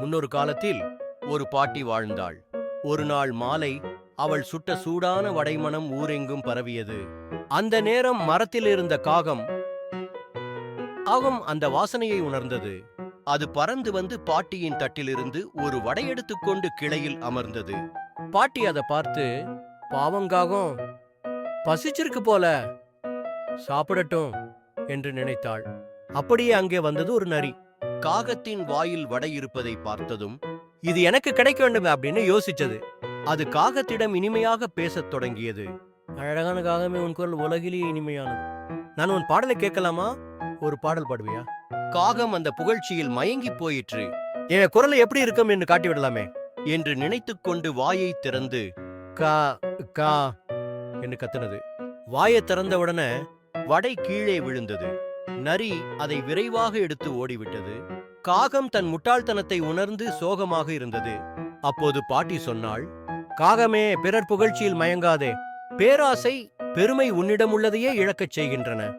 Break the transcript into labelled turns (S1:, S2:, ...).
S1: முன்னொரு காலத்தில் ஒரு பாட்டி வாழ்ந்தாள். ஒரு நாள் மாலை அவள் சுட்ட சூடான வடைமணம் ஊரெங்கும் பரவியது. அந்த நேரம் மரத்தில் இருந்த காகம் காகம் அந்த வாசனையை உணர்ந்தது. அது பறந்து வந்து பாட்டியின் தட்டிலிருந்து ஒரு வடை எடுத்துக்கொண்டு கிளையில் அமர்ந்தது. பாட்டி அதை பார்த்து பாவங்காகம் பசிச்சிருக்கு போல. சாப்பிடட்டும் என்று நினைத்தாள். அப்படியே அங்கே வந்தது ஒரு நரி. காகத்தின் வாயில் வடை இருப்பதை பார்த்ததும் இது எனக்கு கிடைக்க வேண்டும் அப்படின்னு யோசிச்சது. அது காகத்திடம் இனிமையாக பேசத் தொடங்கியது. அழகான காகமே உன் குரல் உலகிலேயே இனிமையானது. நான் உன் பாடலை கேட்கலாமா? ஒரு பாடல் பாடுவியா? காகம் அந்த புகழ்ச்சியில் மயங்கி போயிற்று. என் குரல் எப்படி இருக்கும் என்று காட்டி விடலாமே என்று நினைத்துக்கொண்டு வாயை திறந்து கா கா என்று கத்தினது. வாயை திறந்தவுடனே வடை கீழே விழுந்தது. நரி அதை விரைவாக எடுத்து ஓடிவிட்டது. காகம் தன் முட்டாள்தனத்தை உணர்ந்து சோகமாக இருந்தது. அப்போது பாட்டி சொன்னாள் காகமே பிறர் புகழ்ச்சியில் மயங்காதே. பேராசை பெருமை உன்னிடம் உள்ளதையே இழக்கச் செய்கின்றன.